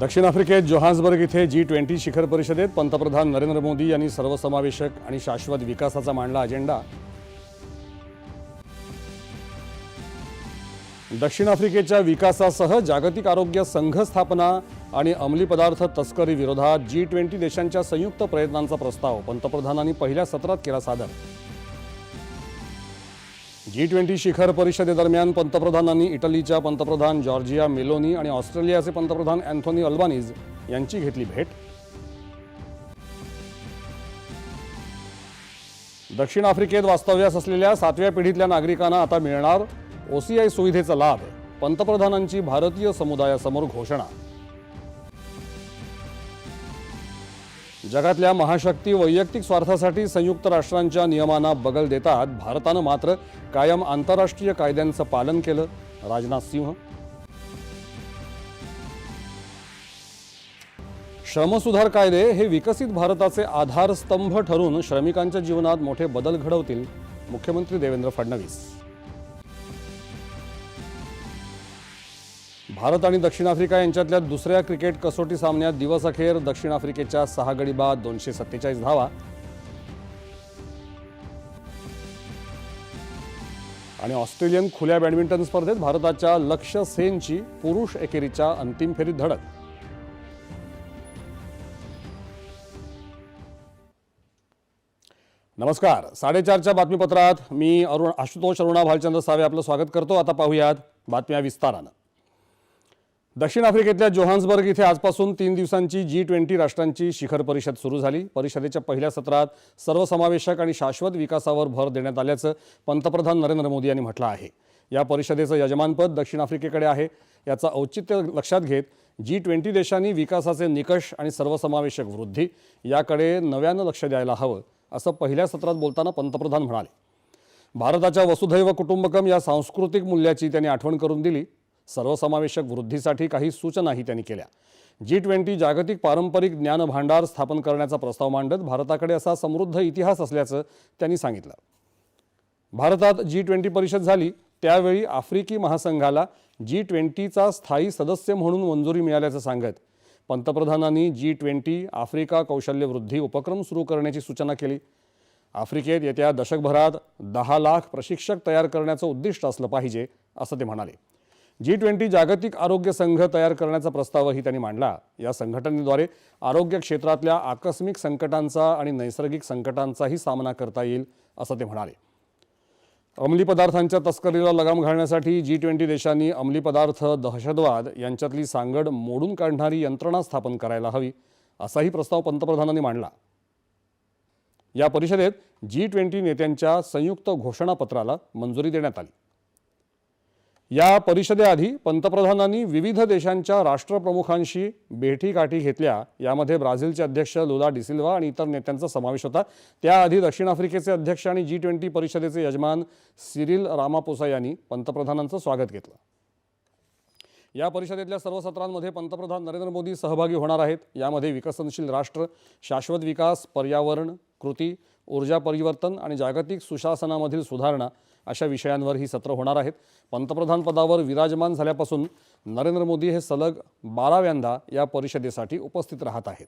दक्षिण आफ्रिकेत जोहान्सबर्ग इथे जी ट्वेंटी शिखर परिषदेत पंतप्रधान नरेंद्र मोदी यांनी सर्वसमावेशक आणि शाश्वत विकासाचा मांडला अजेंडा. दक्षिण आफ्रिकेच्या विकासासह जागतिक आरोग्य संघ स्थापना आणि अंमली पदार्थ तस्करी विरोधात जी ट्वेंटी देशांच्या संयुक्त प्रयत्नांचा प्रस्ताव पंतप्रधानांनी पहिल्या सत्रात केला सादर. जी ट्वेंटी शिखर परिषदेदरम्यान पंतप्रधानांनी इटलीच्या पंतप्रधान जॉर्जिया मेलोनी आणि ऑस्ट्रेलियाचे पंतप्रधान अँथोनी अल्बानीज यांची घेतली भेट. दक्षिण आफ्रिकेत वास्तव्यास असलेल्या सातव्या पिढीतल्या नागरिकांना आता मिळणार ओसीआय सुविधेचा लाभ पंतप्रधानांची भारतीय समुदायासमोर घोषणा. जगातल्या महाशक्ती वैयक्तिक स्वार्थासाठी संयुक्त राष्ट्रांच्या नियमांना बगल देतात. भारतानं मात्र कायम आंतरराष्ट्रीय कायद्यांचं पालन केलं. राजनाथ सिंह. श्रमसुधार कायदे हे विकसित भारताचे आधारस्तंभ ठरून श्रमिकांच्या जीवनात मोठे बदल घडवतील. मुख्यमंत्री देवेंद्र फडणवीस. भारत आणि दक्षिण आफ्रिका यांच्यातल्या दुसऱ्या क्रिकेट कसोटी सामन्यात दिवस अखेर दक्षिण आफ्रिकेच्या सहा गडी बाद दोनशे सत्तेचाळीस धावा. आणि ऑस्ट्रेलियन खुल्या बॅडमिंटन स्पर्धेत भारताच्या लक्ष्य सेनची पुरुष एकेरीच्या अंतिम फेरीत धडक. नमस्कार. साडेचारच्या बातमीपत्रात मी अरुण आशुतोष अरुणा भालचंद्र सावे आपलं स्वागत करतो. आता पाहूयात बातम्या विस्तारानं. दक्षिण आफ्रिकेतल्या जोहान्सबर्ग इथे आजपासून तीन दिवसांची जी ट्वेंटी राष्ट्रांची शिखर परिषद सुरू झाली. परिषदेच्या पहिल्या सत्रात सर्वसमावेशक आणि शाश्वत विकासावर भर देण्यात आल्याचं पंतप्रधान नरेंद्र मोदी यांनी म्हटलं आहे. या परिषदेचं यजमानपद दक्षिण आफ्रिकेकडे आहे. याचं औचित्य लक्षात घेत जी ट्वेंटी देशांनी विकासाचे निकष आणि सर्वसमावेशक वृद्धी याकडे नव्यानं लक्ष द्यायला हवं असं पहिल्या सत्रात बोलताना पंतप्रधान म्हणाले. भारताच्या वसुधैव कुटुंबकम या सांस्कृतिक मूल्याची त्यांनी आठवण करून दिली. सर्वसमावेशक वृद्धीसाठी काही सूचनाही त्यांनी केल्या. जी ट्वेंटी जागतिक पारंपरिक ज्ञान भांडार स्थापन करण्याचा प्रस्ताव मांडत भारताकडे असा समृद्ध इतिहास असल्याचं त्यांनी सांगितलं. भारतात जी ट्वेंटी परिषद झाली त्यावेळी आफ्रिकी महासंघाला जी ट्वेंटीचा स्थायी सदस्य म्हणून मंजुरी मिळाल्याचं सांगत पंतप्रधानांनी जी ट्वेंटी आफ्रिका कौशल्य वृद्धी उपक्रम सुरू करण्याची सूचना केली. आफ्रिकेत येत्या दशकभरात दहा लाख प्रशिक्षक तयार करण्याचं उद्दिष्ट असलं पाहिजे असं ते म्हणाले. जी ट्वेंटी जागतिक आरोग्य संघ तयार करण्याचा प्रस्तावही त्यांनी मांडला. या संघटनेद्वारे आरोग्य क्षेत्रातल्या आकस्मिक संकटांचा आणि नैसर्गिक संकटांचाही सामना करता येईल असं ते म्हणाले. अंमली पदार्थांच्या तस्करीला लगाम घालण्यासाठी जी ट्वेंटी देशांनी अंमली पदार्थ दहशतवाद यांच्यातली सांगड मोडून काढणारी यंत्रणा स्थापन करायला हवी असाही प्रस्ताव पंतप्रधानांनी मांडला. या परिषदेत जी ट्वेंटी नेत्यांच्या संयुक्त घोषणापत्राला मंजुरी देण्यात आली. या परिषदेआधी पंतप्रधानांनी विविध देशांच्या राष्ट्रप्रमुखांशी भेटीगाठी घेतल्या. यामध्ये ब्राझीलचे अध्यक्ष लुला डिसिल्वा आणि इतर नेत्यांचा समावेश होता. त्याआधी दक्षिण आफ्रिकेचे अध्यक्ष आणि जी ट्वेंटी परिषदेचे यजमान सिरिल रामापोसा यांनी पंतप्रधानांचं स्वागत घेतलं. या परिषदेतल्या सर्व सत्रांमध्ये पंतप्रधान नरेंद्र मोदी सहभागी होणार आहेत. यामध्ये विकसनशील राष्ट्र शाश्वत विकास पर्यावरण कृती ऊर्जा परिवर्तन आणि जागतिक सुशासनामधील सुधारणा अशा विषयांवर ही सत्र होणार आहेत. पंतप्रधान पदावर विराजमान झाल्यापासून नरेंद्र मोदी हे सलग बाराव्यांदा या परिषदेसाठी उपस्थित राहत आहेत.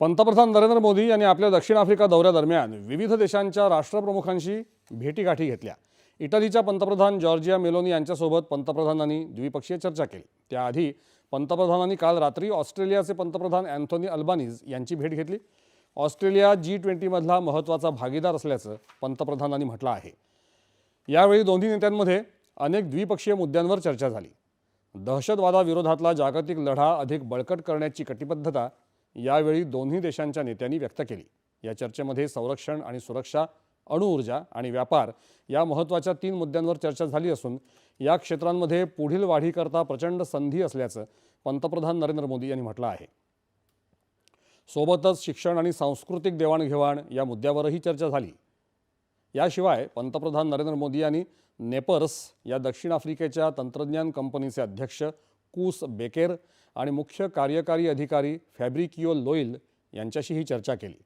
पंतप्रधान नरेंद्र मोदी यांनी आपल्या दक्षिण आफ्रिका दौऱ्यादरम्यान विविध देशांच्या राष्ट्रप्रमुखांशी भेटीगाठी घेतल्या. इटलीच्या पंतप्रधान जॉर्जिया मेलोनी यांच्यासोबत पंतप्रधानांनी द्विपक्षीय चर्चा केली. त्याआधी पंतप्रधानांनी काल रात्री ऑस्ट्रेलियाचे पंतप्रधान अँथोनी अल्बानीज यांची भेट घेतली. ऑस्ट्रेलिया जी ट्वेंटीमधला महत्त्वाचा भागीदार असल्याचं पंतप्रधानांनी म्हटलं आहे. यावेळी दोन्ही नेत्यांमध्ये अनेक द्विपक्षीय मुद्द्यांवर चर्चा झाली. दहशतवादाविरोधातला जागतिक लढा अधिक बळकट करण्याची कटिबद्धता यावेळी दोन्ही देशांच्या नेत्यांनी व्यक्त केली. या चर्चेमध्ये संरक्षण आणि सुरक्षा अणुऊर्जा आणि व्यापार या महत्त्वाच्या तीन मुद्द्यांवर चर्चा झाली असून या क्षेत्रांमध्ये पुढील वाढीकरता प्रचंड संधी असल्याचं पंतप्रधान नरेंद्र मोदी यांनी म्हटलं आहे. सोबतच शिक्षण आणि सांस्कृतिक देवाणघेवाण या मुद्द्यावरही चर्चा झाली. याशिवाय पंतप्रधान नरेंद्र मोदी यांनी नेपर्स या दक्षिण आफ्रिकेच्या तंत्रज्ञान कंपनीचे अध्यक्ष कूस बेकेर आणि मुख्य कार्यकारी अधिकारी फॅब्रिकिओ लोईल यांच्याशीही चर्चा केली.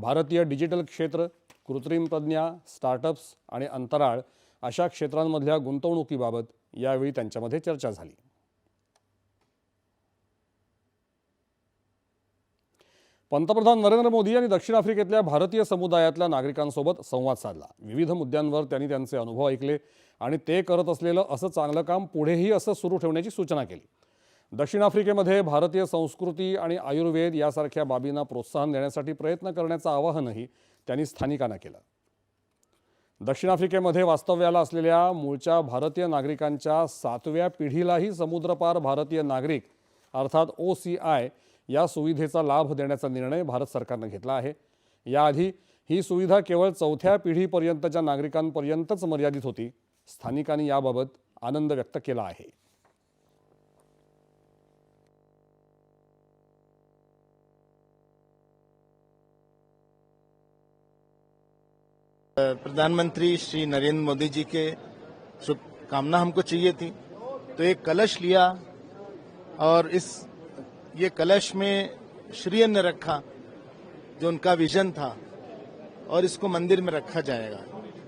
भारतीय डिजिटल क्षेत्र कृत्रिम प्रज्ञा स्टार्टअप्स आणि अंतराळ अशा क्षेत्रांमधल्या गुंतवणुकीबाबत यावेळी त्यांच्यामध्ये चर्चा झाली. पंतप्रधान नरेंद्र मोदी यांनी दक्षिण आफ्रिकेतल्या भारतीय समुदायातल्या नागरिकांसोबत संवाद साधला. विविध मुद्द्यांवर त्यांनी त्यांचे अनुभव ऐकले आणि ते करत असलेलं असं चांगलं काम पुढेही असं सुरू ठेवण्याची सूचना केली. दक्षिण आफ्रिकेमध्ये भारतीय संस्कृती आणि आयुर्वेद यासारख्या बाबींना प्रोत्साहन देण्यासाठी प्रयत्न करण्याचं आवाहनही त्यांनी स्थानिकांना केलं. दक्षिण आफ्रिकेमध्ये वास्तव्याला असलेल्या मूळच्या भारतीय नागरिकांच्या सातव्या पिढीलाही समुद्रपार भारतीय नागरिक अर्थात ओ सी आय या सुविधेचा लाभ देण्याचा निर्णय भारत सरकारनं घेतला आहे. याआधी ही सुविधा केवळ चौथ्या पिढीपर्यंतच्या नागरिकांपर्यंतच मर्यादित होती. स्थानिकांनी याबाबत आनंद व्यक्त केला आहे. प्रधानमंत्री श्री नरेंद्र मोदी जी के शुभकामना हमको चाहिए थी। तो एक कलश लिया और इस, ये कलश में श्री ने रखा, जो उनका विजन था, और इसको मंदिर में रखा जाएगा,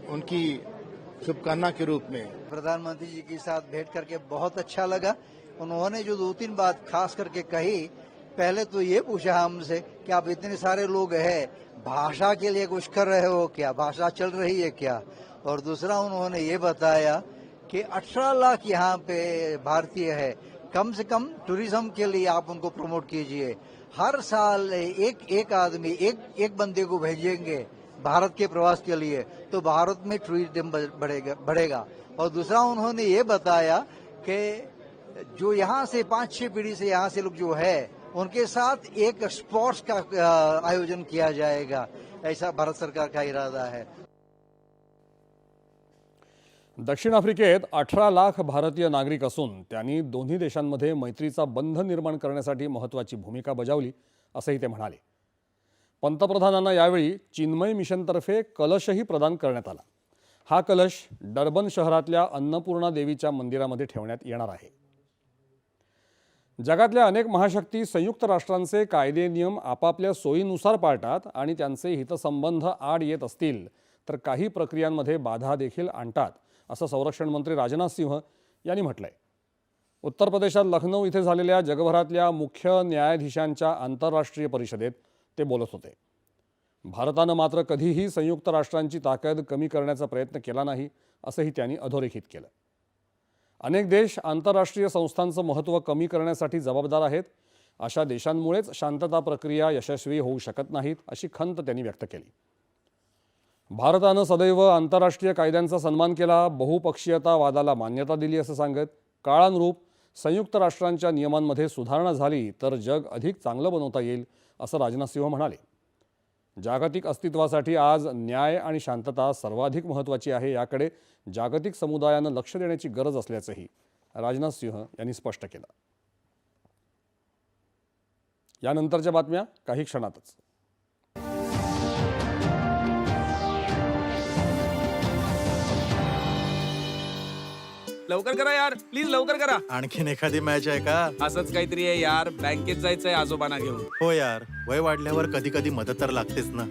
उनकी शुभकामना के रूप में। प्रधानमंत्री जी के साथ भेंट करके बहुत अच्छा लगा। उन्होंने जो दो तीन बात खास करके कही पहले तो ये पूछा हमसे कि आप इतने सारे लोग हैं? भाषा के लिए कुछ कर रहे हो क्या? भाषा चल रही है क्या? और दूसरा उन्होंने ये बताया कि 18 लाख यहाँ पे भारतीय है। कम से कम टूरिज़्म के लिए आप उनको प्रमोट कीजिए। हर साल एक एक आदमी, एक एक बंदे को भेजेंगे भारत के प्रवास के लिए तो भारत में टूरिज़्म बढ़ेगा बढ़ेगा। और दूसरा उन्होंने ये बताया कि जो यहाँ से, पाँच, छह पीढ़ी से यहाँ से लोग जो है उनके साथ एक स्पोर्ट्स का आयोजन किया जाएगा। ऐसा भारत सरकार का इरादा है। दक्षिण आफ्रिकेत अठरा लाख भारतीय नागरिक असून त्यांनी दोन्ही देशांमध्ये मैत्रीचा बंध निर्माण करण्यासाठी महत्त्वाची भूमिका बजावली असंही ते म्हणाले. पंतप्रधानांना यावेळी चिन्मय मिशनतर्फे कलशही प्रदान करण्यात आला. हा कलश डर्बन शहरातल्या अन्नपूर्णा देवीच्या मंदिरामध्ये ठेवण्यात येणार आहे. जगातल्या अनेक महाशक्ती संयुक्त राष्ट्रांचे कायदे नियम आपापल्या सोयीनुसार पाळतात आणि त्यांचे हितसंबंध आड येत असतील तर काही प्रक्रियांमध्ये बाधा देखील आणतात असं संरक्षण मंत्री राजनाथ सिंह यांनी म्हटलंय. उत्तर प्रदेशात लखनौ इथे झालेल्या जगभरातल्या मुख्य न्यायाधीशांच्या आंतरराष्ट्रीय परिषदेत ते बोलत होते. भारतानं मात्र कधीही संयुक्त राष्ट्रांची ताकद कमी करण्याचा प्रयत्न केला नाही असंही त्यांनी अधोरेखित केलं. अनेक देश आंतरराष्ट्रीय संस्थांचं महत्त्व कमी करण्यासाठी जबाबदार आहेत. अशा देशांमुळेच शांतता प्रक्रिया यशस्वी होऊ शकत नाहीत अशी खंत त्यांनी व्यक्त केली. भारतानं सदैव आंतरराष्ट्रीय कायद्यांचा सन्मान केला बहुपक्षीयतावादाला मान्यता दिली असं सांगत काळानुरूप संयुक्त राष्ट्रांच्या नियमांमध्ये सुधारणा झाली तर जग अधिक चांगलं बनवता येईल असं राजनाथ सिंह म्हणाले. जागतिक अस्तित्वासाठी आज न्याय आणि शांतता सर्वाधिक महत्त्वाची आहे याकडे जागतिक समुदायानं लक्ष देण्याची गरज असल्याचंही राजनाथ सिंह यांनी स्पष्ट केलं. यानंतरच्या बातम्या काही क्षणातच. लवकर करा यार. प्लीज लवकर करा. आणखीन एखादी मॅच आहे का? असंच काहीतरी आहे यार. बँकेत जायचंय आजोबांना घेऊन. हो यार. वय वाढल्यावर कधी कधी मदत तर लागतेच ना.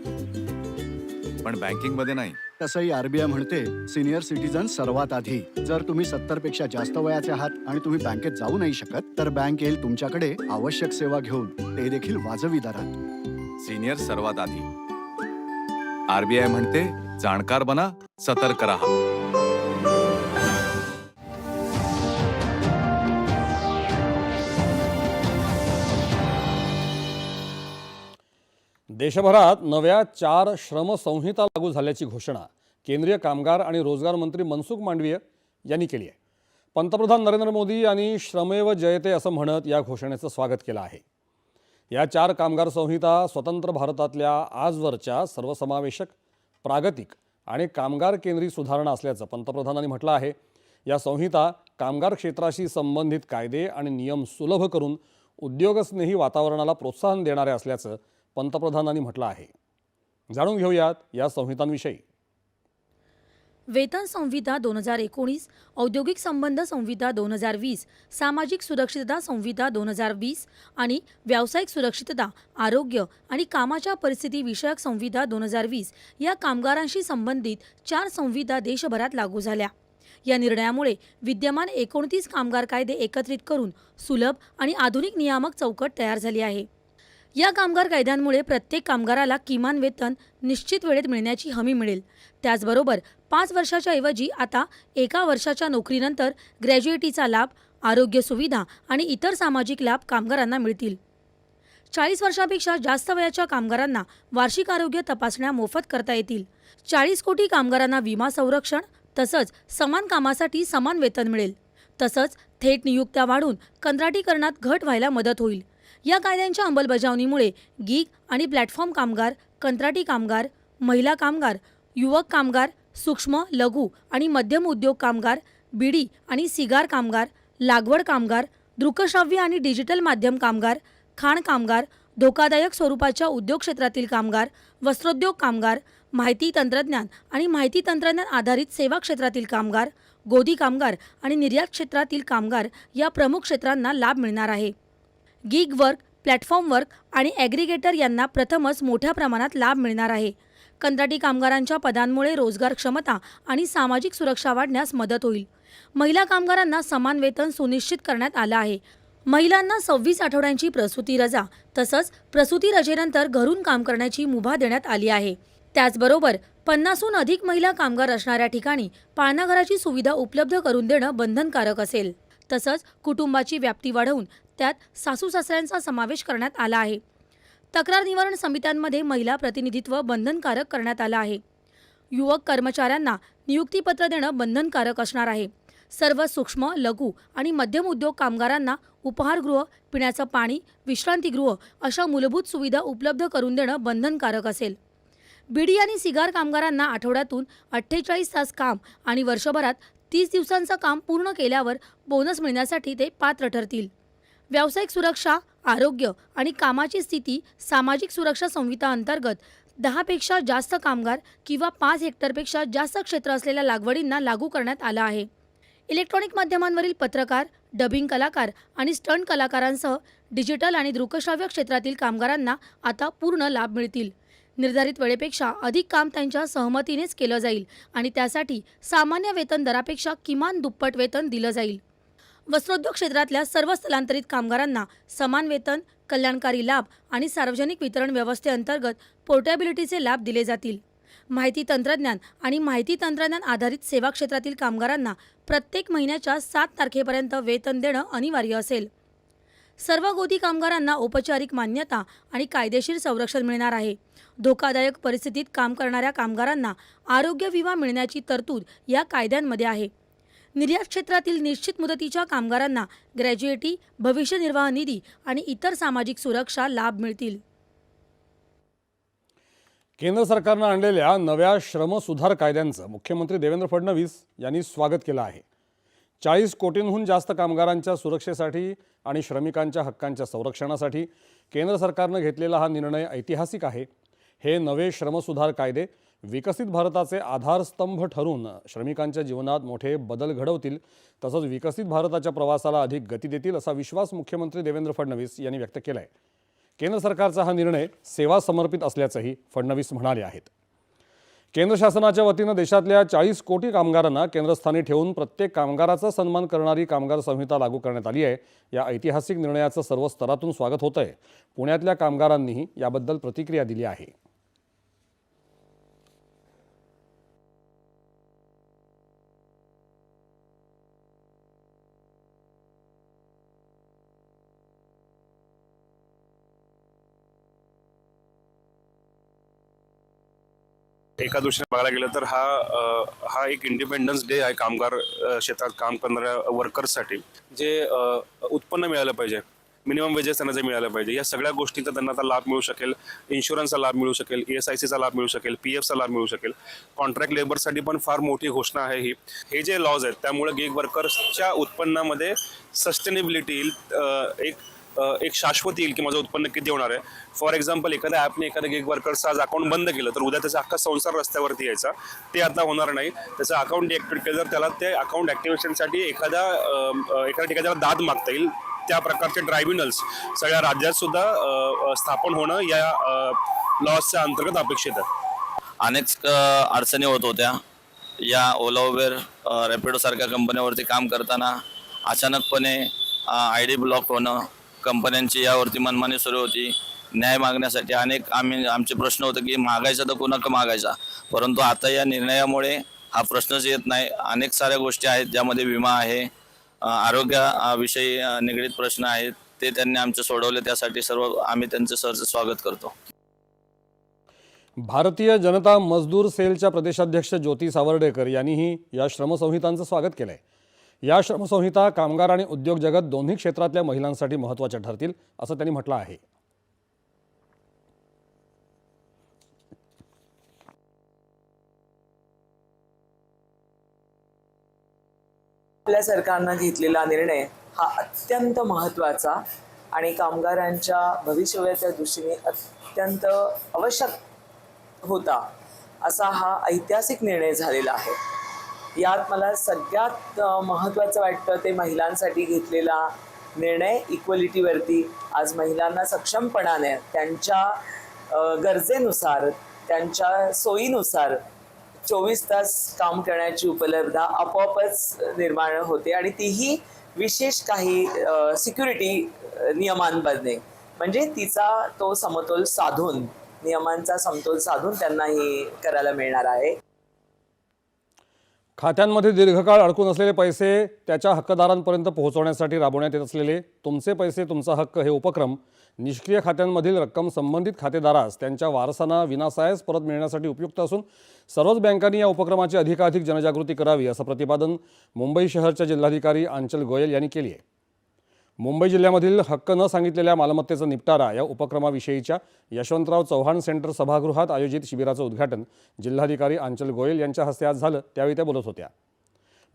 पण बँकिंगमध्ये नाही. तसंही आरबीआय म्हणते सिनियर सिटीजन सर्वात आधी. जर तुम्ही सत्तरपेक्षा जास्त वयाचे आहात आणि तुम्ही बँकेत जाऊ नाही शकत तर बँक येईल तुमच्याकडे आवश्यक सेवा घेऊन. ते देखील वाजवी दरात. सिनियर सर्वात आधी. आरबीआय म्हणते जाणकार बना सतर्क राहा. देशभरात नव्या चार श्रमसंहिता लागू झाल्याची घोषणा केंद्रीय कामगार आणि रोजगार मंत्री मनसुख मांडवीय यांनी केली आहे. पंतप्रधान नरेंद्र मोदी यांनी श्रमेव जयते असं म्हणत या घोषणेचं स्वागत केलं आहे. या चार कामगार संहिता स्वतंत्र भारतातल्या आजवरच्या सर्वसमावेशक प्रागतिक आणि कामगार केंद्री सुधारणा असल्याचं पंतप्रधानांनी म्हटलं आहे. या संहिता कामगार क्षेत्राशी संबंधित कायदे आणि नियम सुलभ करून उद्योगस्नेही वातावरणाला प्रोत्साहन देणाऱ्या असल्याचं पंतप्रधानांनी म्हटलं आहे. जाणून घेऊयात या संहितांविषयी. वेतन संहिता दोन हजार एकोणीस औद्योगिक संबंध संहिता दोन हजार वीस सामाजिक सुरक्षितता संहिता दोन हजार वीस आणि व्यावसायिक सुरक्षितता आरोग्य आणि कामाच्या परिस्थिती विषयक संहिता दोन हजार वीस या कामगारांशी संबंधित चार संहिता देशभरात लागू झाल्या. या निर्णयामुळे विद्यमान एकोणतीस कामगार कायदे एकत्रित करून सुलभ आणि आधुनिक नियामक चौकट तयार झाली आहे. या कामगार कायद्यांमुळे प्रत्येक कामगाराला किमान वेतन निश्चित वेळेत मिळण्याची हमी मिळेल. त्याचबरोबर पाच वर्षाच्या ऐवजी आता एका वर्षाच्या नोकरीनंतर ग्रॅज्युएटीचा लाभ आरोग्य सुविधा आणि इतर सामाजिक लाभ कामगारांना मिळतील. चाळीस वर्षापेक्षा जास्त वयाच्या कामगारांना वार्षिक आरोग्य तपासण्या मोफत करता येतील. चाळीस कोटी कामगारांना विमा संरक्षण तसंच समान कामासाठी समान वेतन मिळेल. तसंच थेट नियुक्त्या वाढून कंत्राटीकरणात घट व्हायला मदत होईल. या कायद्यांच्या अंमलबजावणीमुळे गीग आणि प्लॅटफॉर्म कामगार कंत्राटी कामगार महिला कामगार युवक कामगार सूक्ष्म लघु आणि मध्यम उद्योग कामगार बिडी आणि सिगार कामगार लागवड कामगार दृकश्राव्य आणि डिजिटल माध्यम कामगार खाण कामगार धोकादायक स्वरूपाच्या उद्योग क्षेत्रातील कामगार वस्त्रोद्योग कामगार माहिती तंत्रज्ञान आणि माहिती तंत्रज्ञान आधारित सेवा क्षेत्रातील कामगार गोदी कामगार आणि निर्यात क्षेत्रातील कामगार या प्रमुख क्षेत्रांना लाभ मिळणार आहे. गिग वर्क प्लॅटफॉर्म वर्क आणि ॲग्रिगेटर यांना प्रथमच मोठ्या प्रमाणात लाभ मिळणार आहे. कंत्राटी कामगारांच्या पदांमुळे रोजगार क्षमता आणि सामाजिक सुरक्षा वाढण्यास मदत होईल. महिला कामगारांना समान वेतन सुनिश्चित करण्यात आलं आहे. महिलांना सव्वीस आठवड्यांची प्रसूती रजा तसंच प्रसूती रजेनंतर घरून काम करण्याची मुभा देण्यात आली आहे. त्याचबरोबर पन्नासहून अधिक महिला कामगार असणाऱ्या ठिकाणी पाळणाघराची सुविधा उपलब्ध करून देणं बंधनकारक असेल. तसंच कुटुंबाची व्याप्ती वाढवून त्यात सासू सासऱ्यांचा समावेश करण्यात आला आहे. तक्रार निवारण समित्यांमध्ये महिला प्रतिनिधित्व बंधनकारक करण्यात आलं आहे. युवक कर्मचाऱ्यांना नियुक्तीपत्र देणं बंधनकारक असणार आहे. सर्व सूक्ष्म लघु आणि मध्यम उद्योग कामगारांना उपहारगृह पिण्याचं पाणी विश्रांतीगृह अशा मूलभूत सुविधा उपलब्ध करून देणं बंधनकारक असेल. बीडी आणि सिगार कामगारांना आठवड्यातून अठ्ठेचाळीस तास काम आणि वर्षभरात तीस दिवसांचं काम पूर्ण केल्यावर बोनस मिळण्यासाठी ते पात्र ठरतील. व्यावसायिक सुरक्षा आरोग्य आणि कामाची स्थिती सामाजिक सुरक्षा संहिता अंतर्गत दहापेक्षा जास्त कामगार किंवा पाच हेक्टरपेक्षा जास्त क्षेत्र असलेल्या लागवडींना लागू करण्यात आलं आहे. इलेक्ट्रॉनिक माध्यमांवरील पत्रकार डबिंग कलाकार आणि स्टंट कलाकारांसह डिजिटल आणि दृकश्राव्य क्षेत्रातील कामगारांना आता पूर्ण लाभ मिळतील. निर्धारित वेळेपेक्षा अधिक काम त्यांच्या सहमतीनेच केलं जाईल आणि त्यासाठी सामान्य वेतन दरापेक्षा किमान दुप्पट वेतन दिलं जाईल. वस्त्रोद्योग क्षेत्रातल्या सर्व स्थलांतरित कामगारांना समान वेतन कल्याणकारी लाभ आणि सार्वजनिक वितरण व्यवस्थेअंतर्गत पोर्टेबिलिटीचे लाभ दिले जातील. माहिती तंत्रज्ञान आणि माहिती तंत्रज्ञान आधारित सेवा क्षेत्रातील कामगारांना प्रत्येक महिन्याच्या सात तारखेपर्यंत वेतन देणं अनिवार्य असेल. सर्व गोदी कामगारांना औपचारिक मान्यता आणि कायदेशीर संरक्षण मिळणार आहे. धोकादायक परिस्थितीत काम करणाऱ्या कामगारांना आरोग्य विमा मिळण्याची तरतूद या कायद्यांमध्ये आहे. निर्यात क्षेत्रातील निश्चित मुदतीच्या कामगारांना ग्रॅज्युएटी भविष्य निर्वाह निधी आणि इतर सामाजिक सुरक्षा लाभ मिळतील. केंद्र सरकारनं आणलेल्या नव्या श्रम सुधार कायद्यांचं मुख्यमंत्री देवेंद्र फडणवीस यांनी स्वागत केलं आहे. चाळीस कोटींहून जास्त कामगारांच्या सुरक्षेसाठी आणि श्रमिकांच्या हक्कांच्या संरक्षणासाठी केंद्र सरकारनं घेतलेला हा निर्णय ऐतिहासिक आहे. हे नवे श्रमसुधार कायदे विकसित भारताचे आधारस्तंभ ठरून श्रमिकांच्या जीवनात मोठे बदल घडवतील तसंच विकसित भारताच्या प्रवासाला अधिक गती देतील असा विश्वास मुख्यमंत्री देवेंद्र फडणवीस यांनी व्यक्त केला आहे केंद्र सरकारचा हा निर्णय सेवा समर्पित असल्याचंही फडणवीस म्हणाले आहेत. केंद्र शासनाच्या वतीनं देशातल्या चाळीस कोटी कामगारांना केंद्रस्थानी ठेवून प्रत्येक कामगाराचा सन्मान करणारी कामगार संहिता लागू करण्यात आली आहे. या ऐतिहासिक निर्णयाचं सर्व स्तरातून स्वागत होत आहे पुण्यातल्या कामगारांनीही याबद्दल प्रतिक्रिया दिली आहे. एका दृष्टीने बघायला गेलं तर हा हा एक इंडिपेंडन्स डे आहे कामगार क्षेत्रात काम करणाऱ्या वर्कर्ससाठी जे उत्पन्न मिळालं पाहिजे. मिनिमम वेजेस त्यांना जे मिळालं पाहिजे. या सगळ्या गोष्टींचा त्यांना आता लाभ मिळू शकेल. इन्शुरन्सचा लाभ मिळू शकेल. ई एस आय सीचा लाभ मिळू शकेल. पी एफचा लाभ मिळू शकेल. कॉन्ट्रॅक्ट लेबरसाठी पण फार मोठी घोषणा आहे ही. हे जे लॉज आहेत त्यामुळे गिग वर्कर्सच्या उत्पन्नामध्ये सस्टेनेबिलिटी येईल एक एक शाश्वत येईल की माझं उत्पन्न किती होणार आहे. फॉर एक्झाम्पल एखाद्या ॲपने एखाद्या गिग वर्करचं आज अकाउंट बंद केलं तर उद्या त्याचा अख्खा संसार रस्त्यावरती यायचा. ते आता होणार नाही. त्याचं अकाउंट डिॲक्टिवेट केलं तर त्याला ते अकाउंट ॲक्टिवेशनसाठी एखाद्या एखाद्या ठिकाणी दाद मागता येईल. त्या प्रकारचे ट्रायब्युनल्स सगळ्या राज्यात सुद्धा स्थापन होणं या लॉसच्या अंतर्गत अपेक्षित आहे. अनेक अडचणी होत होत्या. या ओला उबेर रॅपिडो सारख्या कंपन्यावरती काम करताना अचानकपणे आय डी ब्लॉक होणं कंपन्यांची यावरती मनमानी सुरू होती. न्याय मागण्यासाठी अनेक आम्ही आमचे प्रश्न होते की मागायचा तर कोणाकडे मागायचा? परंतु आता या निर्णयामुळे हा प्रश्नच येत नाही. अनेक साऱ्या गोष्टी आहेत ज्यामध्ये विमा आहे आरोग्याविषयी निगडीत प्रश्न आहेत. ते त्यांनी आमचे सोडवले. त्यासाठी सर्व आम्ही त्यांचं सहर्ष स्वागत करतो. भारतीय जनता मजदूर सेलच्या प्रदेशाध्यक्ष ज्योती सावर्डेकर यांनीही या श्रमसंहितांचं स्वागत केलं आहे या श्रमसंहिता कामगार आणि उद्योग जगत दोन्ही क्षेत्रातल्या महिलांसाठी महत्त्वाच्या ठरतील असं त्यांनी म्हटलं आहे. आपल्या सरकारनं घेतलेला निर्णय हा अत्यंत महत्त्वाचा आणि कामगारांच्या भविष्याच्या दृष्टीने अत्यंत आवश्यक होता असा हा ऐतिहासिक निर्णय झालेला आहे. यात मला सगळ्यात महत्त्वाचं वाटतं ते महिलांसाठी घेतलेला निर्णय इक्वलिटीवरती आज महिलांना सक्षमपणाने त्यांच्या गरजेनुसार त्यांच्या सोयीनुसार चोवीस तास काम करण्याची उपलब्धता आपोआपच निर्माण होते आणि तीही विशेष काही सिक्युरिटी नियमांमध्ये. म्हणजे तिचा तो समतोल साधून नियमांचा समतोल साधून त्यांना हे करायला मिळणार आहे. खात्यांमध्ये दीर्घकाळ अडकून असलेले पैसे त्याच्या हक्कदारांपर्यंत पोहोचवण्यासाठी राबवण्यात येत असलेले तुमचे पैसे तुमचा हक्क हे उपक्रम निष्क्रिय खात्यांमधील रक्कम संबंधित खातेदारास त्यांच्या वारसांना विनासायास परत मिळण्यासाठी उपयुक्त असून सर्वच बँकांनी या उपक्रमाची अधिकाधिक जनजागृती करावी असं प्रतिपादन मुंबई शहरच्या जिल्हाधिकारी आंचल गोयल यांनी केली आहे. मुंबई जिल्ह्यामधील हक्क न सांगितलेल्या मालमत्तेचा निपटारा या उपक्रमाविषयीच्या यशवंतराव चव्हाण सेंटर सभागृहात आयोजित शिबिराचं उद्घाटन जिल्हाधिकारी आंचल गोयल यांच्या हस्ते आज झालं. त्यावेळी त्या बोलत होत्या.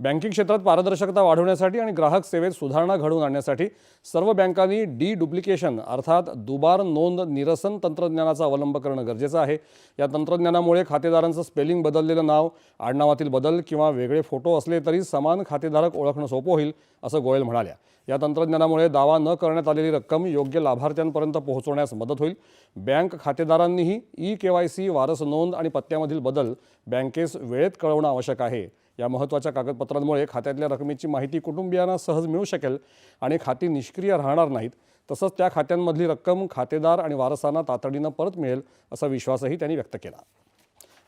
बँकिंग क्षेत्रात पारदर्शकता वाढवण्यासाठी आणि ग्राहक सेवेत सुधारणा घडवून आणण्यासाठी सर्व बँकांनी डी डुप्लिकेशन अर्थात दुबार नोंद निरसन तंत्रज्ञानाचा अवलंब करणं गरजेचं आहे. या तंत्रज्ञानामुळे खातेदारांचं स्पेलिंग बदललेलं नाव आडनावातील बदल किंवा वेगळे फोटो असले तरी समान खातेधारक ओळखणं सोपं होईल असं गोयल म्हणाल्या. या तंत्रज्ञानामुळे दावा न करण्यात आलेली रक्कम योग्य लाभार्थ्यांपर्यंत पोहोचवण्यास मदत होईल. बँक खातेदारांनीही ई के वाय सी वारस नोंद आणि पत्त्यामधील बदल बँकेस वेळेत कळवणं आवश्यक आहे. या महत्त्वाच्या कागदपत्रांमुळे खात्यातल्या रकमेची माहिती कुटुंबियांना सहज मिळू शकेल आणि खाती निष्क्रिय राहणार नाहीत. तसंच त्या खात्यांमधली रक्कम खातेदार आणि वारसांना तातडीनं परत मिळेल असा विश्वासही त्यांनी व्यक्त केला.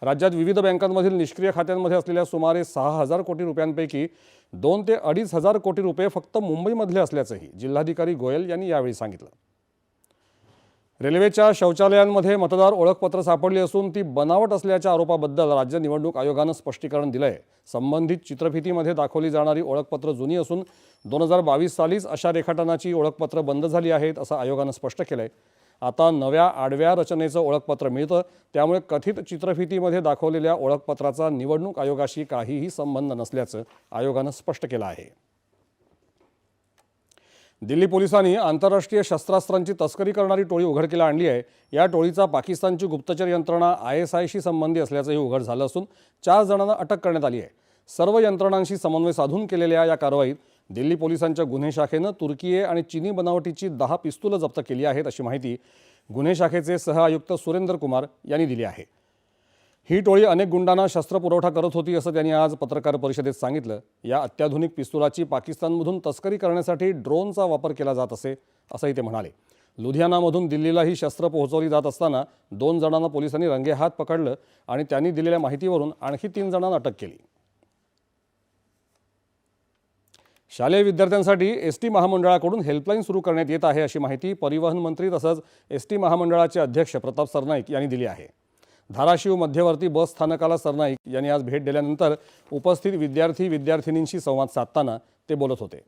राज्यात विविध बँकांमधील निष्क्रिय खात्यांमध्ये असलेल्या सुमारे सहा हजार कोटी रुपयांपैकी दोन ते अडीच हजार कोटी रुपये फक्त मुंबईमधले असल्याचंही जिल्हाधिकारी गोयल यांनी यावेळी सांगितलं. रेल्वेच्या शौचालयांमध्ये मतदार ओळखपत्र सापडली असून ती बनावट असल्याच्या आरोपाबद्दल राज्य निवडणूक आयोगानं स्पष्टीकरण दिलं आहे संबंधित चित्रफितीमध्ये दाखवली जाणारी ओळखपत्र जुनी असून दोन हजार बावीस सालीच अशा रेखाटनाची ओळखपत्र बंद झाली आहेत असं आयोगानं स्पष्ट केलं आहे आता नव्या आडव्या रचनेचं ओळखपत्र मिळतं. त्यामुळे कथित चित्रफितीमध्ये दाखवलेल्या ओळखपत्राचा निवडणूक आयोगाशी काहीही संबंध नसल्याचं आयोगानं स्पष्ट केलं आहे. दिल्ली पोलिसांनी आंतरराष्ट्रीय शस्त्रास्त्रांची तस्करी करणारी टोळी उघडकीला आणली आहे. या टोळीचा पाकिस्तानची गुप्तचर यंत्रणा आय एस आयशी संबंधी असल्याचंही उघड झालं असून चार जणांना अटक करण्यात आली आहे. सर्व यंत्रणांशी समन्वय साधून केलेल्या या कारवाईत दिल्ली पोलिसांच्या गुन्हे शाखेनं तुर्कीये आणि चिनी बनावटीची दहा पिस्तुलं जप्त केली आहेत अशी माहिती गुन्हे शाखेचे सहआयुक्त सुरेंद्र कुमार यांनी दिली आहे. ही टोळी अनेक गुंडांना शस्त्रपुरवठा करत होती असं त्यांनी आज पत्रकार परिषदेत सांगितलं. या अत्याधुनिक पिस्तुलाची पाकिस्तानमधून तस्करी करण्यासाठी ड्रोनचा वापर केला जात असे असंही ते म्हणाले. लुधियानामधून दिल्लीला ही शस्त्र पोहोचवली जात असताना दोन जणांना पोलिसांनी रंगेहात पकडलं आणि त्यांनी दिलेल्या माहितीवरून आणखी तीन जणांना अटक केली. शालेय विद्यार्थ्यांसाठी एस टी महामंडळाकडून हेल्पलाईन सुरू करण्यात येत आहे अशी माहिती परिवहन मंत्री तसंच एस टी महामंडळाचे अध्यक्ष प्रताप सरनाईक यांनी दिली आहे. धाराशिव मध्यवर्ती बस स्थानकाला सरनाईक यांनी आज भेट दिल्यानंतर उपस्थित विद्यार्थी विद्यार्थिनींशी संवाद साधताना ते बोलत होते.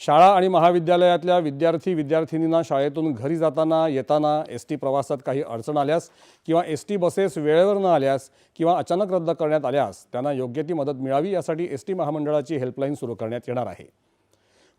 शाळा आणि महाविद्यालयातल्या विद्यार्थी विद्यार्थिनींना शाळेतून घरी जाताना येताना एस टी प्रवासात काही अडचण आल्यास किंवा एस टी बसेस वेळेवर न आल्यास किंवा अचानक रद्द करण्यात आल्यास त्यांना योग्य ती मदत मिळावी यासाठी एस टी महामंडळाची हेल्पलाईन सुरू करण्यात येणार आहे.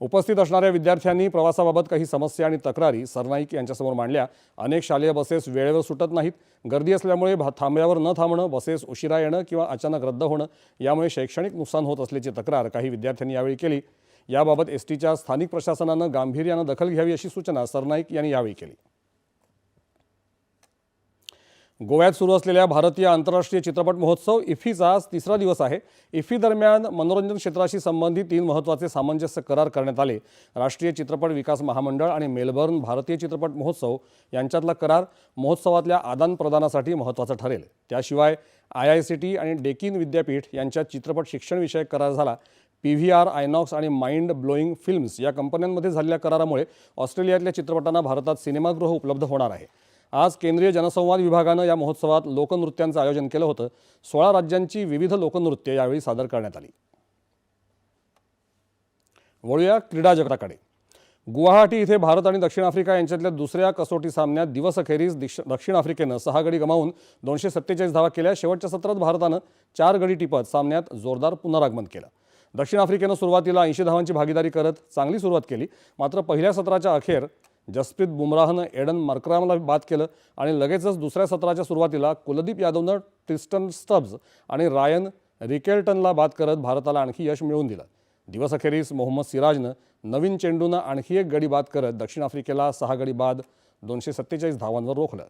उपस्थित असणाऱ्या विद्यार्थ्यांनी प्रवासाबाबत काही समस्या आणि तक्रारी सरनाईक यांच्यासमोर मांडल्या. अनेक शालेय बसेस वेळेवर सुटत नाहीत. गर्दी असल्यामुळे भा थांब्यावर न थांबणं बसेस उशिरा येणं किंवा अचानक रद्द होणं यामुळे शैक्षणिक नुकसान होत असल्याची तक्रार काही विद्यार्थ्यांनी यावेळी केली. याबाबत एस टीच्या स्थानिक प्रशासनानं गांभीर्यानं दखल घ्यावी अशी सूचना सरनाईक यांनी यावेळी केली. गोव्यात सुरू असलेल्या भारतीय आंतरराष्ट्रीय चित्रपट महोत्सव इफ्फीचा आज तिसरा दिवस आहे. इफ्फी दरम्यान मनोरंजन क्षेत्राशी संबंधित तीन महत्त्वाचे सामंजस्य करार करण्यात आले. राष्ट्रीय चित्रपट विकास महामंडळ आणि मेलबर्न भारतीय चित्रपट महोत्सव यांच्यातला करार महोत्सवातल्या आदानप्रदानासाठी महत्त्वाचा ठरेल. त्याशिवाय आय आय सी टी आणि डेकिन विद्यापीठ यांच्यात चित्रपट शिक्षणविषयक करार झाला. पी व्ही आर आयनॉक्स आणि माइंड ब्लोईंग फिल्म्स या कंपन्यांमध्ये झालेल्या करारामुळे ऑस्ट्रेलियातल्या चित्रपटांना भारतात सिनेमागृह उपलब्ध होणार आहे. आज केंद्रीय जनसंवाद विभागानं या महोत्सवात लोकनृत्यांचं आयोजन केलं होतं. सोळा राज्यांची विविध लोकनृत्य यावेळी सादर करण्यात आली. वळूया क्रीडा जगताकडे. गुवाहाटी इथे भारत आणि दक्षिण आफ्रिका यांच्यातल्या दुसऱ्या कसोटी सामन्यात दिवसअखेरीस दक्षिण आफ्रिकेनं सहा गडी गमावून दोनशे सत्तेचाळीस धावा केल्या. शेवटच्या सत्रात भारतानं चार गडी टिपत सामन्यात जोरदार पुनरागमन केलं. दक्षिण आफ्रिकेनं सुरुवातीला ऐंशी धावांची भागीदारी करत चांगली सुरुवात केली. मात्र पहिल्या सत्राच्या अखेर जसप्रीत बुमराहनं एडन मर्क्रामला बाद केलं आणि लगेचच दुसऱ्या सत्राच्या सुरुवातीला कुलदीप यादवनं ट्रिस्टन स्टब्ज आणि रायन रिकेल्टनला बाद करत भारताला आणखी यश मिळवून दिलं. दिवसअखेरीस मोहम्मद सिराजनं नवीन चेंडूनं आणखी एक गडी बाद करत दक्षिण आफ्रिकेला सहा गडी बाद दोनशे सत्तेचाळीस धावांवर रोखलं.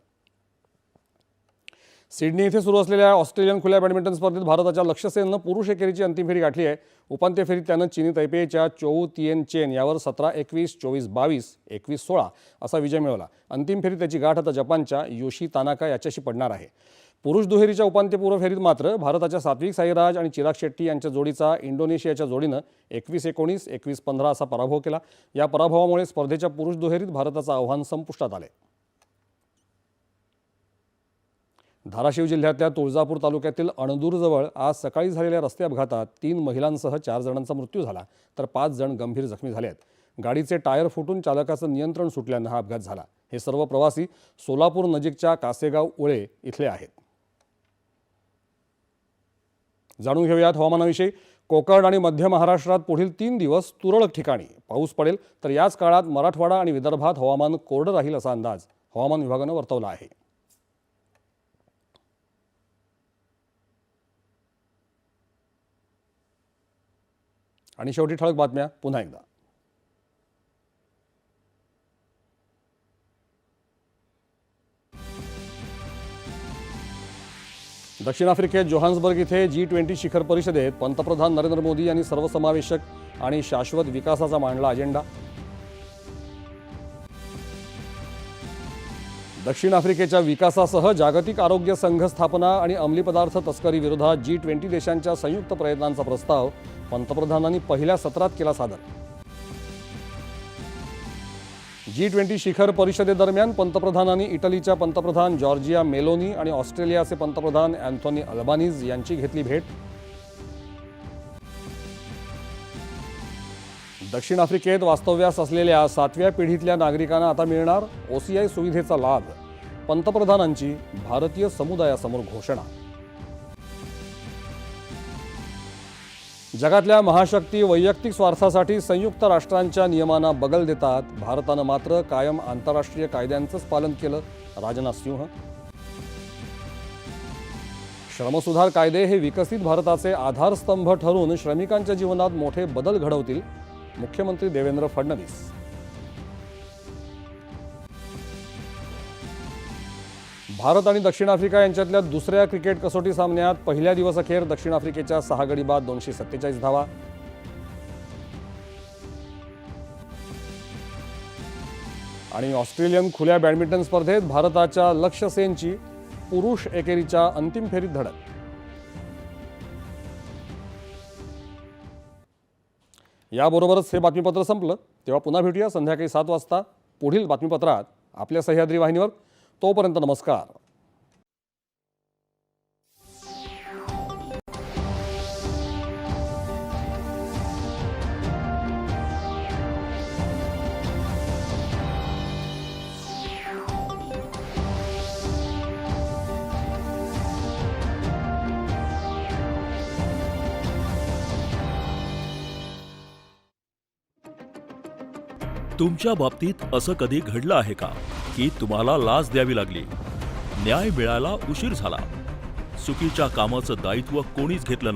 सिडनी इथे सुरू असलेल्या ऑस्ट्रेलियन खुल्या बॅडमिंटन स्पर्धेत भारताच्या लक्ष्य सेननं पुरुष एकेरीची अंतिम फेरी गाठली आहे. उपांत्य फेरीत त्यानं चिनी तैपेच्या चोऊ तिएन चेन यावर सतरा एकवीस चोवीस बावीस एकवीस सोळा असा विजय मिळवला. अंतिम फेरीत त्याची गाठ आता जपानच्या योशी तानाका याच्याशी पडणार आहे. पुरुष दुहेरीच्या उपांत्यपूर्व फेरीत मात्र भारताच्या सात्विक साईराज आणि चिराग शेट्टी यांच्या जोडीचा इंडोनेशियाच्या जोडीनं एकवीस एकोणीस एकवीस पंधरा असा पराभव केला. या पराभवामुळे स्पर्धेच्या पुरुष दुहेरीत भारताचं आव्हान संपुष्टात आले धाराशिव जिल्ह्यातल्या तुळजापूर तालुक्यातील अणदूरजवळ आज सकाळी झालेल्या रस्ते अपघातात तीन महिलांसह चार जणांचा मृत्यू झाला तर पाच जण गंभीर जखमी झाले आहेत गाडीचे टायर फुटून चालकाचं नियंत्रण सुटल्यानं हा अपघात झाला. हे सर्व प्रवासी सोलापूर नजीकच्या कासेगाव उळे इथले आहेत. जाणून घेऊयात हवामानाविषयी. कोकण आणि मध्य महाराष्ट्रात पुढील तीन दिवस तुरळक ठिकाणी पाऊस पडेल तर याच काळात मराठवाडा आणि विदर्भात हवामान कोरडं राहील असा अंदाज हवामान विभागानं वर्तवला आहे. आणि शेवटी ठळक बातम्या पुन्हा एकदा. दक्षिण आफ्रिकेत जोहान्सबर्ग इथे जी ट्वेंटी शिखर परिषदेत पंतप्रधान नरेंद्र मोदी यांनी सर्वसमावेशक आणि शाश्वत विकासाचा मांडला अजेंडा. दक्षिण आफ्रिकेच्या विकासासह जागतिक आरोग्य संघ स्थापना आणि अंमली पदार्थ तस्करी विरोधात जी ट्वेंटी देशांच्या संयुक्त प्रयत्नांचा प्रस्ताव पंतप्रधानांनी पहिल्या सत्रात केला सादर. जी ट्वेंटी शिखर परिषदेदरम्यान पंतप्रधानांनी इटलीच्या पंतप्रधान जॉर्जिया मेलोनी आणि ऑस्ट्रेलियाचे पंतप्रधान अँथोनी अल्बानीज यांची घेतली भेट. दक्षिण आफ्रिकेत वास्तव्यास असलेल्या सातव्या पिढीतल्या नागरिकांना आता मिळणार ओसीआय सुविधेचा लाभ. पंतप्रधानांची भारतीय समुदायासमोर घोषणा. जगातल्या महाशक्ती वैयक्तिक स्वार्थासाठी संयुक्त राष्ट्रांच्या नियमांना बगल देतात. भारतानं मात्र कायम आंतरराष्ट्रीय कायद्यांचंच पालन केलं. राजनाथ सिंह. श्रमसुधार कायदे हे विकसित भारताचे आधारस्तंभ ठरून श्रमिकांच्या जीवनात मोठे बदल घडवतील. मुख्यमंत्री देवेंद्र फडणवीस. भारत आणि दक्षिण आफ्रिका यांच्यातल्या दुसऱ्या क्रिकेट कसोटी सामन्यात पहिल्या दिवस अखेर दक्षिण आफ्रिकेच्या सहा गडी बाद दोनशे सत्तेचाळीस धावा. आणि ऑस्ट्रेलियन खुल्या बॅडमिंटन स्पर्धेत भारताच्या लक्ष्य सेनची पुरुष एकेरीच्या अंतिम फेरीत धडक. याबरोबरच हे बातमीपत्र संपलं. तेव्हा पुन्हा भेटूया. संध्याकाळी सात वाजता. पुढील बातमीपत्रात आपल्या सह्याद्री वाहिनीवर. तोपर्यंत नमस्कार तुमच्या बाबतीत असं कधी घडलं आहे का? की तुम्हाला लाच द्यावी लागली? न्याय मिळायला उशीर झाला. चुकीच्या कामाचं दायित्व कोणीच घेतलं नाही.